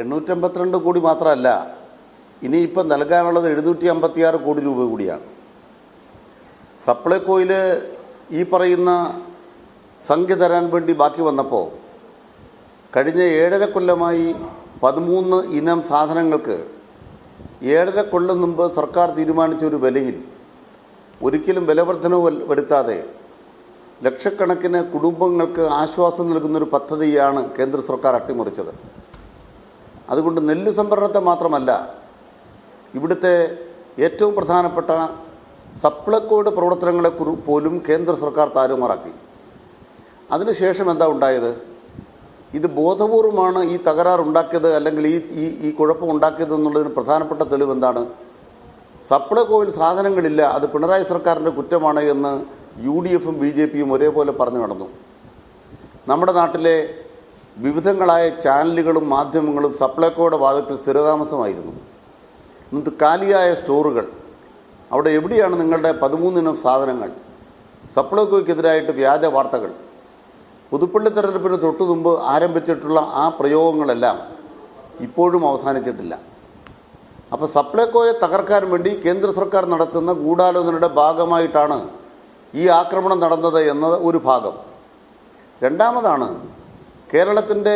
എണ്ണൂറ്റമ്പത്തിരണ്ട് കോടി മാത്രമല്ല ഇനിയിപ്പം നൽകാനുള്ളത് എഴുന്നൂറ്റി അമ്പത്തിയാറ് കോടി രൂപ കൂടിയാണ്. സപ്ലൈകോയിൽ ഈ പറയുന്ന സംഖ്യ തരാൻ വേണ്ടി ബാക്കി വന്നപ്പോൾ കഴിഞ്ഞ ഏഴര കൊല്ലമായി പതിമൂന്ന് ഇനം സാധനങ്ങൾക്ക് ഏഴര കൊല്ലം മുമ്പ് സർക്കാർ തീരുമാനിച്ച ഒരു വിലയിൽ ഒരിക്കലും വിലവർദ്ധനവ് വരുത്താതെ ലക്ഷക്കണക്കിന് കുടുംബങ്ങൾക്ക് ആശ്വാസം നൽകുന്നൊരു പദ്ധതിയാണ് കേന്ദ്ര സർക്കാർ അട്ടിമറിച്ചത്. അതുകൊണ്ട് നെല്ല് സംഭരണത്തെ മാത്രമല്ല ഇവിടുത്തെ ഏറ്റവും പ്രധാനപ്പെട്ട സപ്ലക്കോയുടെ പ്രവർത്തനങ്ങളെ പോലും കേന്ദ്ര സർക്കാർ താറുമാറാക്കി അതിനുശേഷം എന്താ ഉണ്ടായത്? ഇത് ബോധപൂർവമാണ് ഈ തകരാർ ഉണ്ടാക്കിയത് അല്ലെങ്കിൽ ഈ ഈ ഈ കുഴപ്പം ഉണ്ടാക്കിയത് എന്നുള്ളതിന് പ്രധാനപ്പെട്ട തെളിവ് എന്താണ്? സപ്ലൈകോയിൽ സാധനങ്ങളില്ല അത് പിണറായി സർക്കാരിന്റെ കുറ്റമാണ് എന്ന് യു ഡി എഫും ബി ജെ പിയും ഒരേപോലെ പറഞ്ഞു നടന്നു. നമ്മുടെ നാട്ടിലെ വിവിധങ്ങളായ ചാനലുകളും മാധ്യമങ്ങളും സപ്ലൈകോയുടെ വാദത്തിൽ സ്ഥിരതാമസമായിരുന്നു. ഇന്നത്തെ കാലിയായ സ്റ്റോറുകൾ. അവിടെ എവിടെയാണ് നിങ്ങളുടെ പതിമൂന്നിനം സാധനങ്ങൾ? സപ്ലൈകോയ്ക്കെതിരായിട്ട് വ്യാജ വാർത്തകൾ. പുതുപ്പള്ളി തെരഞ്ഞെടുപ്പിന് തൊട്ടു മുമ്പ് ആരംഭിച്ചിട്ടുള്ള ആ പ്രയോഗങ്ങളെല്ലാം ഇപ്പോഴും അവസാനിച്ചിട്ടില്ല. അപ്പോൾ സപ്ലൈകോയെ തകർക്കാൻ വേണ്ടി കേന്ദ്ര സർക്കാർ നടത്തുന്ന ഗൂഢാലോചനയുടെ ഭാഗമായിട്ടാണ് ഈ ആക്രമണം നടന്നത് എന്നത് ഒരു ഭാഗം. രണ്ടാമതാണ് കേരളത്തിന്റെ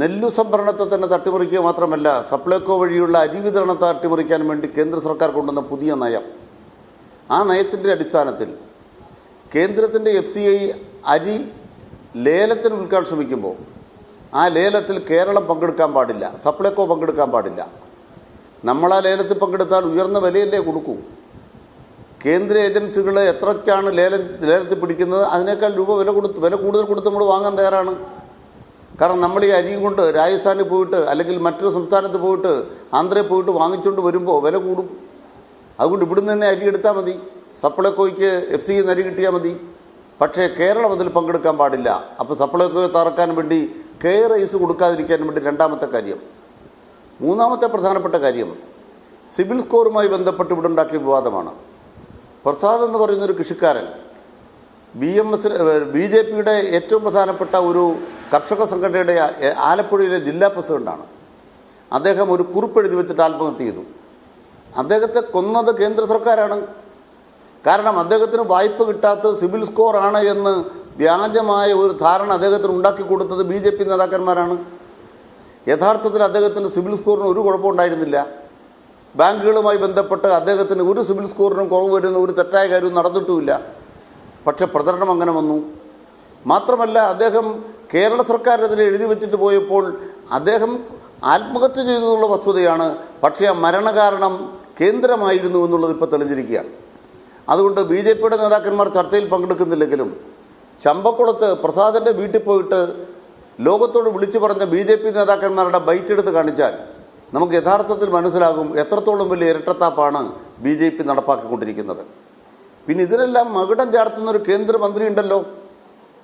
നെല്ലു സംഭരണത്തെ തന്നെ തട്ടിമുറിക്കുക മാത്രമല്ല സപ്ലൈകോ വഴിയുള്ള അരി വിതരണത്തെ തട്ടിമുറിക്കാൻ വേണ്ടി കേന്ദ്ര സർക്കാർ കൊണ്ടുവന്ന പുതിയ നയം. ആ നയത്തിന്റെ അടിസ്ഥാനത്തിൽ കേന്ദ്രത്തിന്റെ എഫ് സി ഐ അരി ലേലത്തിന് വിൽക്കാൻ ശ്രമിക്കുമ്പോൾ ആ ലേലത്തിൽ കേരളം പങ്കെടുക്കാൻ പാടില്ല സപ്ലൈകോ പങ്കെടുക്കാൻ പാടില്ല. നമ്മൾ ആ ലേലത്തിൽ പങ്കെടുത്താൽ ഉയർന്ന വിലയല്ലേ കൊടുക്കൂ? കേന്ദ്ര ഏജൻസികൾ എത്രയ്ക്കാണ് ലേലം ലേലത്തിൽ പിടിക്കുന്നത്? അതിനേക്കാൾ രൂപ വില കൊടുത്ത് വില കൂടുതൽ കൊടുത്ത് നമ്മൾ വാങ്ങാൻ തയ്യാറാണ്. കാരണം നമ്മൾ ഈ അരിയും കൊണ്ട് രാജസ്ഥാനിൽ പോയിട്ട് അല്ലെങ്കിൽ മറ്റൊരു സംസ്ഥാനത്ത് പോയിട്ട് ആന്ധ്രയിൽ പോയിട്ട് വാങ്ങിച്ചുകൊണ്ട് വരുമ്പോൾ വില കൂടും. അതുകൊണ്ട് ഇവിടുന്ന് തന്നെ അരി എടുത്താൽ മതി. സപ്ലൈക്കോയ്ക്ക് എഫ് സി അരി കിട്ടിയാൽ മതി. പക്ഷേ കേരളം അതിൽ പങ്കെടുക്കാൻ പാടില്ല. അപ്പോൾ സപ്ലൈക്കോയെ തറക്കാൻ വേണ്ടി കെ റൈസ് കൊടുക്കാതിരിക്കാൻ വേണ്ടി രണ്ടാമത്തെ കാര്യം. മൂന്നാമത്തെ പ്രധാനപ്പെട്ട കാര്യം സിവിൽ സ്കോറുമായി ബന്ധപ്പെട്ട് ഇവിടെ ഉണ്ടാക്കിയ വിവാദമാണ്. പ്രസാദ് എന്ന് പറയുന്നൊരു കൃഷിക്കാരൻ B M S B J പിയുടെ ഏറ്റവും പ്രധാനപ്പെട്ട ഒരു കർഷക സംഘടനയുടെ ആലപ്പുഴയിലെ ജില്ലാ പ്രസിഡന്റാണ്. അദ്ദേഹം ഒരു കുറിപ്പ് എഴുതി വെച്ചിട്ട് ആത്മഹത്യ ചെയ്തു. അദ്ദേഹത്തെ കൊന്നത് കേന്ദ്ര സർക്കാരാണ്. കാരണം അദ്ദേഹത്തിന് വായ്പ കിട്ടാത്ത സിവിൽ സ്കോർ ആണ് എന്ന് വ്യാജമായ ഒരു ധാരണ അദ്ദേഹത്തിന് ഉണ്ടാക്കി കൊടുത്തത് ബി ജെ പി നേതാക്കന്മാരാണ്. യഥാർത്ഥത്തിൽ അദ്ദേഹത്തിന് സിവിൽ സ്കോറിന് ഒരു കുഴപ്പമുണ്ടായിരുന്നില്ല ബാങ്കുകളുമായി ബന്ധപ്പെട്ട് അദ്ദേഹത്തിന് ഒരു സിവിൽ സ്കോറിനും കുറവ് വരുന്ന ഒരു തെറ്റായ കാര്യവും നടന്നിട്ടുമില്ല. പക്ഷെ പ്രചരണം അങ്ങനെ വന്നു. മാത്രമല്ല അദ്ദേഹം കേരള സർക്കാർ സർക്കാരിനെതിരെ എഴുതി വെച്ചിട്ട് പോയപ്പോൾ അദ്ദേഹം ആത്മഹത്യ ചെയ്തു എന്നുള്ള വസ്തുതയാണ്. പക്ഷേ ആ മരണകാരണം കേന്ദ്രമായിരുന്നു എന്നുള്ളത് ഇപ്പോൾ തെളിഞ്ഞിരിക്കുകയാണ്. അതുകൊണ്ട് ബി ജെ പിയുടെ നേതാക്കന്മാർ ചർച്ചയിൽ പങ്കെടുക്കുന്നില്ലെങ്കിലും ചമ്പക്കുളത്ത് പ്രസാദിന്റെ വീട്ടിൽ പോയിട്ട് ലോകത്തോട് വിളിച്ചു പറഞ്ഞ ബി ജെ പി നേതാക്കന്മാരുടെ ബൈറ്റ് എടുത്ത് കാണിച്ചാൽ നമുക്ക് യഥാർത്ഥത്തിൽ മനസ്സിലാകും എത്രത്തോളം വലിയ ഇരട്ടത്താപ്പാണ് ബി ജെ പി നടപ്പാക്കിക്കൊണ്ടിരിക്കുന്നത്. പിന്നെ ഇതിനെല്ലാം മകുടം ചാർത്തുന്ന ഒരു കേന്ദ്രമന്ത്രി ഉണ്ടല്ലോ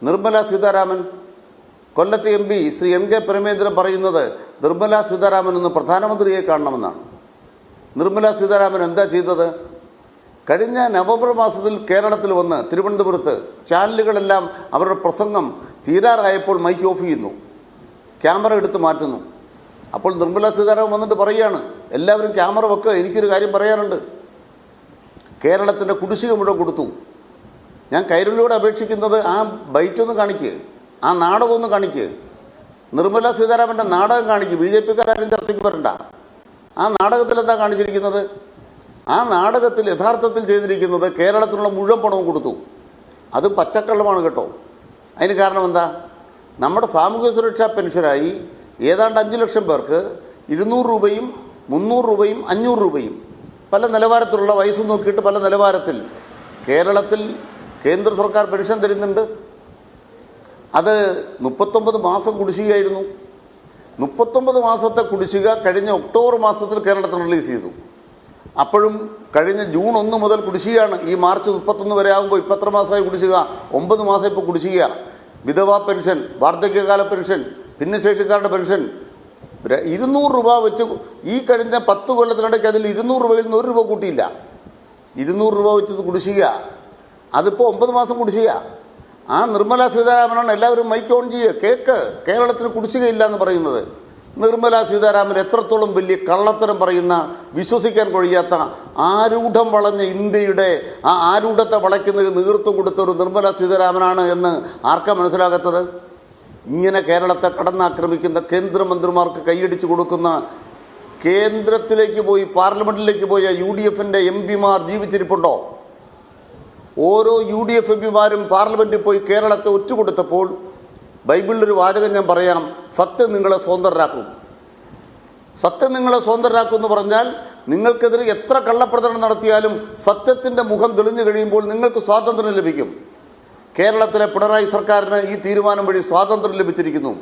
നിർമ്മല സീതാരാമൻ. കൊല്ലത്തെ M P Shri M K Premachandran പറയുന്നത് നിർമ്മല സീതാരാമൻ ഒന്ന് പ്രധാനമന്ത്രിയെ കാണണമെന്നാണ്. നിർമ്മല സീതാരാമൻ എന്താ ചെയ്തത്? കഴിഞ്ഞ നവംബർ മാസത്തിൽ കേരളത്തിൽ വന്ന് തിരുവനന്തപുരത്ത് ചാനലുകളെല്ലാം അവരുടെ പ്രസംഗം തീരാറായപ്പോൾ മൈക്ക് ഓഫ് ചെയ്യുന്നു. ക്യാമറ എടുത്ത് മാറ്റുന്നു. അപ്പോൾ നിർമ്മല സീതാരാമൻ വന്നിട്ട് പറയുകയാണ് എല്ലാവരും ക്യാമറ വെക്കുക എനിക്കൊരു കാര്യം പറയാനുണ്ട്. കേരളത്തിന്റെ കുടിശ്ശിക മുഴുവൻ കൊടുത്തു. ഞാൻ കൈരളിയോട് അപേക്ഷിക്കുന്നത് ആ ബൈറ്റ് ഒന്ന് കാണിക്കുക ആ നാടകം ഒന്ന് കാണിക്കുക നിർമ്മല സീതാരാമന്റെ നാടകം കാണിക്കും. ബി ജെ പിക്കാരും ചർച്ചയ്ക്ക് വരണ്ട. ആ നാടകത്തിൽ എന്താ കാണിച്ചിരിക്കുന്നത്? ആ നാടകത്തിൽ യഥാർത്ഥത്തിൽ ചെയ്തിരിക്കുന്നത് കേരളത്തിനുള്ള മുഴുവൻ പണവും കൊടുത്തു. അത് പച്ചക്കള്ളമാണ് കേട്ടോ. അതിന് കാരണം എന്താ? നമ്മുടെ സാമൂഹ്യ സുരക്ഷാ പെൻഷനായി ഏതാണ്ട് അഞ്ച് ലക്ഷം പേർക്ക് ഇരുന്നൂറ് രൂപയും മുന്നൂറ് രൂപയും അഞ്ഞൂറ് രൂപയും പല നിലവാരത്തിലുള്ള വയസ്സ് നോക്കിയിട്ട് പല നിലവാരത്തിൽ കേരളത്തിൽ കേന്ദ്ര സർക്കാർ പെൻഷൻ തരുന്നുണ്ട്. അത് മുപ്പത്തൊമ്പത് മാസം കുടിശ്ശികയായിരുന്നു. മുപ്പത്തൊമ്പത് മാസത്തെ കുടിശ്ശിക കഴിഞ്ഞ ഒക്ടോബർ മാസത്തിൽ കേരളത്തിൽ റിലീസ് ചെയ്തു. അപ്പോഴും കഴിഞ്ഞ ജൂൺ ഒന്ന് മുതൽ കുടിശ്ശികയാണ്. ഈ മാർച്ച് മുപ്പത്തൊന്ന് വരെ ആകുമ്പോൾ എത്ര മാസമായി കുടിശ്ശിക? ഒമ്പത് മാസം ഇപ്പോൾ കുടിശ്ശിക വിധവാ പെൻഷൻ വാർദ്ധക്യകാല പെൻഷൻ ഭിന്നശേഷിക്കാരുടെ പെൻഷൻ ഇരുന്നൂറ് രൂപ വെച്ച് ഈ കഴിഞ്ഞ പത്ത് കൊല്ലത്തിനിടയ്ക്ക് അതിൽ ഇരുന്നൂറ് രൂപയിൽ നിന്ന് ഒരു രൂപ കൂട്ടിയില്ല. ഇരുന്നൂറ് രൂപ വെച്ച് കുടിശ്ശിക. അതിപ്പോൾ ഒമ്പത് മാസം കുടിശ്ശിക. ആ നിർമ്മല സീതാരാമനാണ് എല്ലാവരും മൈക്ക് ഓൺ ചെയ്യുക കേക്ക്. കേരളത്തിന് കുടിശ്ശികയില്ല എന്ന് പറയുന്നത്. നിർമ്മല സീതാരാമൻ എത്രത്തോളം വലിയ കള്ളത്തരം പറയുന്ന വിശ്വസിക്കാൻ കഴിയാത്ത ആരൂഢം വളഞ്ഞ ഇന്ത്യയുടെ ആ ആരൂഢത്തെ വളയ്ക്കുന്നതിന് നേതൃത്വം കൊടുത്ത ഒരു നിർമ്മല സീതാരാമനാണ് എന്ന് ആർക്കാ മനസ്സിലാകാത്തത്? ഇങ്ങനെ കേരളത്തെ കടന്നാക്രമിക്കുന്ന കേന്ദ്രമന്ത്രിമാർക്ക് കൈയടിച്ചു കൊടുക്കുന്ന കേന്ദ്രത്തിലേക്ക് പോയി പാർലമെന്റിലേക്ക് പോയ യു ഡി എഫിന്റെ എം പിമാർ ജീവിച്ചിരിപ്പുണ്ടോ? ഓരോ യു ഡി എഫ് എം പിമാരും പാർലമെന്റിൽ പോയി കേരളത്തെ ഒറ്റുകൊടുത്തപ്പോൾ ബൈബിളിലൊരു വാചകം ഞാൻ പറയാം സത്യം നിങ്ങളെ സ്വതന്ത്രരാക്കും. സത്യം നിങ്ങളെ സ്വതന്ത്രരാക്കും എന്ന് പറഞ്ഞാൽ നിങ്ങൾക്കെതിരെ എത്ര കള്ളപ്രചരണം നടത്തിയാലും സത്യത്തിന്റെ മുഖം തെളിഞ്ഞു കഴിയുമ്പോൾ നിങ്ങൾക്ക് സ്വാതന്ത്ര്യം ലഭിക്കും. കേരളത്തിലെ പിണറായി സർക്കാരിന് ഈ തീരുമാനം വഴി സ്വാതന്ത്ര്യം ലഭിച്ചിരിക്കുന്നു.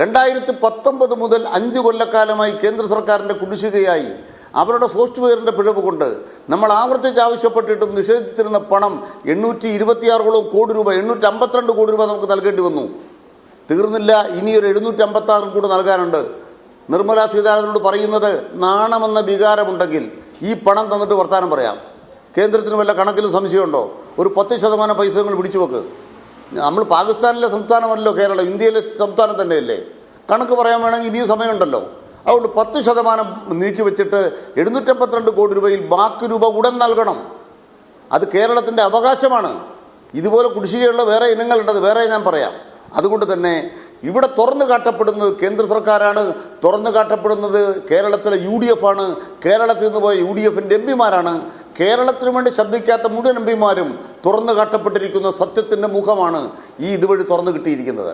രണ്ടായിരത്തി പത്തൊമ്പത് മുതൽ അഞ്ച് കൊല്ലക്കാലമായി കേന്ദ്ര സർക്കാരിന്റെ കുടിശ്ശികയായി. അവരുടെ സോഫ്റ്റ്വെയറിന്റെ പിഴവ് കൊണ്ട് നമ്മൾ ആവർത്തിച്ച് ആവശ്യപ്പെട്ടിട്ടും നിഷേധിച്ചിരുന്ന പണം എണ്ണൂറ്റി ഇരുപത്തിയാറോളം കോടി രൂപ എണ്ണൂറ്റി അമ്പത്തിരണ്ട് കോടി രൂപ നമുക്ക് നൽകേണ്ടി വന്നു. തീർന്നില്ല ഇനി ഒരു എഴുന്നൂറ്റി അമ്പത്താറും കൂടി നൽകാനുണ്ട്. നിർമ്മലാ സീതാരാമനോട് പറയുന്നത് നാണമെന്ന വികാരമുണ്ടെങ്കിൽ ഈ പണം തന്നിട്ട് വർത്താനം പറയാം. കേന്ദ്രത്തിന് വല്ല കണക്കിലും സംശയമുണ്ടോ? ഒരു പത്ത് ശതമാനം പൈസ നിങ്ങൾ പിടിച്ചു വെക്ക്. നമ്മൾ പാകിസ്ഥാനിലെ സംസ്ഥാനമല്ലോ കേരളം ഇന്ത്യയിലെ സംസ്ഥാനം തന്നെയല്ലേ? കണക്ക് പറയാൻ വേണമെങ്കിൽ ഇനിയും സമയമുണ്ടല്ലോ. അതുകൊണ്ട് പത്ത് ശതമാനം നീക്കി വെച്ചിട്ട് എഴുന്നൂറ്റമ്പത്തിരണ്ട് കോടി രൂപയിൽ ബാക്കി രൂപ ഉടൻ നൽകണം. അത് കേരളത്തിന്റെ അവകാശമാണ്. ഇതുപോലെ കുടിശ്ശികയുള്ള വേറെ ഇനങ്ങളുണ്ടത് വേറെ ഞാൻ പറയാം. അതുകൊണ്ട് തന്നെ ഇവിടെ തുറന്നു കാട്ടപ്പെടുന്നത് കേന്ദ്ര സർക്കാരാണ് തുറന്നു കാട്ടപ്പെടുന്നത് കേരളത്തിലെ യു ഡി എഫ് ആണ് കേരളത്തിൽ നിന്ന് പോയ യു ഡി എഫിന്റെ എം പിമാരാണ്. കേരളത്തിന് വേണ്ടി ശബ്ദിക്കാത്ത മുഴുവൻ എം പിമാരും തുറന്നു കാട്ടപ്പെട്ടിരിക്കുന്ന സത്യത്തിന്റെ മുഖമാണ് ഈ ഇതുവഴി തുറന്നു കിട്ടിയിരിക്കുന്നത്.